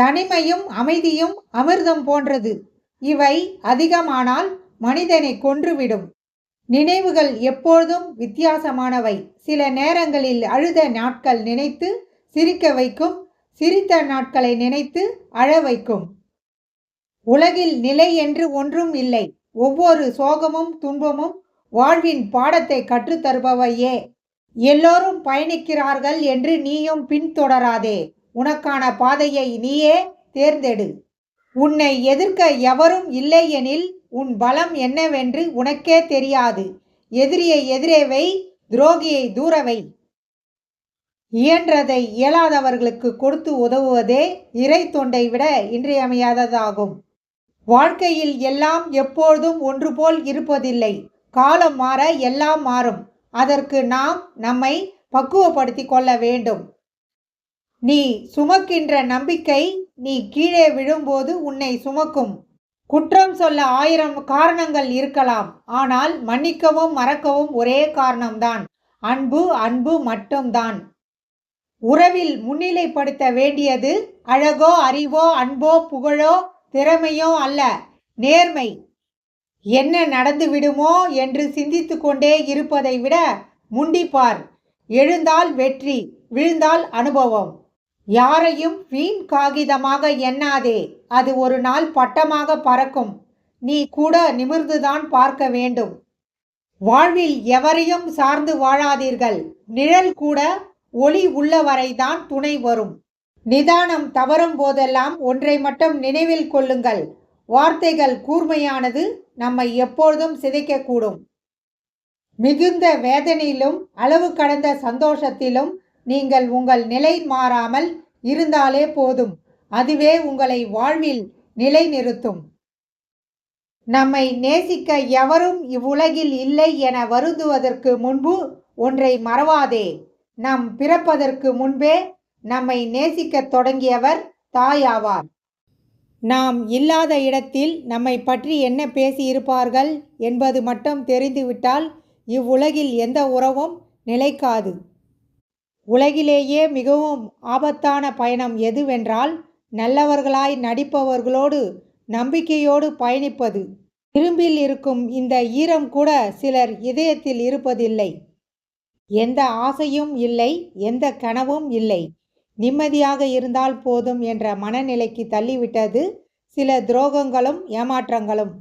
தனிமையும் அமைதியும் அமிர்தம் போன்றது. இவை அதிகமானால் மனிதனை கொன்றுவிடும். நினைவுகள் எப்பொழுதும் வித்தியாசமானவை. சில நேரங்களில் அழுத நாட்கள் நினைத்து சிரிக்க வைக்கும் சிரித்த நாட்களை நினைத்து அழ வைக்கும். உலகில் நிலை என்று ஒன்றும் இல்லை. ஒவ்வொரு சோகமும் துன்பமும் வாழ்வின் பாடத்தை கற்றுத்தருபவையே. எல்லோரும் பயணிக்கிறார்கள் என்று நீயும் பின்தொடராதே. உனக்கான பாதையை நீயே தேர்ந்தெடு. உன்னை எதிர்க்க எவரும் இல்லையெனில் உன் பலம் என்னவென்று உனக்கே தெரியாது. எதிரியை எதிரே வை துரோகியை தூரவை இயன்றதை இயலாதவர்களுக்கு கொடுத்து உதவுவதே இறை தொண்டை விட இன்றியமையாததாகும். வாழ்க்கையில் எல்லாம் எப்பொழுதும் ஒன்று போல் இருப்பதில்லை. காலம் மாற எல்லாம் மாறும். அதற்கு நாம் நம்மை பக்குவப்படுத்திக் கொள்ள வேண்டும். நீ சுமக்கின்ற நம்பிக்கை நீ கீழே விழும்போது உன்னை சுமக்கும். குற்றம் சொல்ல ஆயிரம் காரணங்கள் இருக்கலாம். ஆனால் மன்னிக்கவும் மறக்கவும் ஒரே காரணம்தான். அன்பு அன்பு மட்டும்தான். உறவில் முன்னிலைப்படுத்த வேண்டியது அழகோ அறிவோ அன்போ புகழோ திறமையோ அல்ல. நேர்மை. என்ன நடந்து விடுமோ என்று சிந்தித்து கொண்டே இருப்பதை விட முண்டிப்பார். எழுந்தால் வெற்றி விழுந்தால் அனுபவம். யாரையும் வீண் காகிதமாக எண்ணாதே அது ஒரு நாள் பட்டமாக பறக்கும். நீ கூட நிமிர்ந்துதான் பார்க்க வேண்டும். வாழ்வில் எவரையும் சார்ந்து வாழாதீர்கள். நிழல் கூட ஒளி உள்ளவரைதான் துணை வரும். நிதானம் தவறும் போதெல்லாம் ஒன்றை மட்டும் நினைவில் கொள்ளுங்கள். வார்த்தைகள் கூர்மையானது நம்மை எப்பொழுதும் சிதைக்கக்கூடும். மிகுந்த வேதனையிலும் அளவு கடந்த சந்தோஷத்திலும் நீங்கள் உங்கள் நிலை மாறாமல் இருந்தாலே போதும். அதுவே உங்களை வாழ்வில் நிலைநிறுத்தும். நம்மை நேசிக்க எவரும் இவ்வுலகில் இல்லை என வருந்துவதற்கு முன்பு ஒன்றை மறவாதே. நம் பிறப்பதற்கு முன்பே நம்மை நேசிக்கத் தொடங்கியவர் தாயாவார். நாம் இல்லாத இடத்தில் நம்மை பற்றி என்ன பேசியிருப்பார்கள் என்பது மட்டும் தெரிந்துவிட்டால் இவ்வுலகில் எந்த உறவும் நிலைக்காது. உலகிலேயே மிகவும் ஆபத்தான பயணம் எதுவென்றால் நல்லவர்களாய் நடிப்பவர்களோடு நம்பிக்கையோடு பயணிப்பது. இரும்பில் இருக்கும் இந்த ஈரம் கூட சிலர் இதயத்தில் இருப்பதில்லை. எந்த ஆசையும் இல்லை எந்த கனவும் இல்லை. நிம்மதியாக இருந்தால் போதும் என்ற மனநிலைக்கு தள்ளிவிட்டது சில துரோகங்களும் ஏமாற்றங்களும்.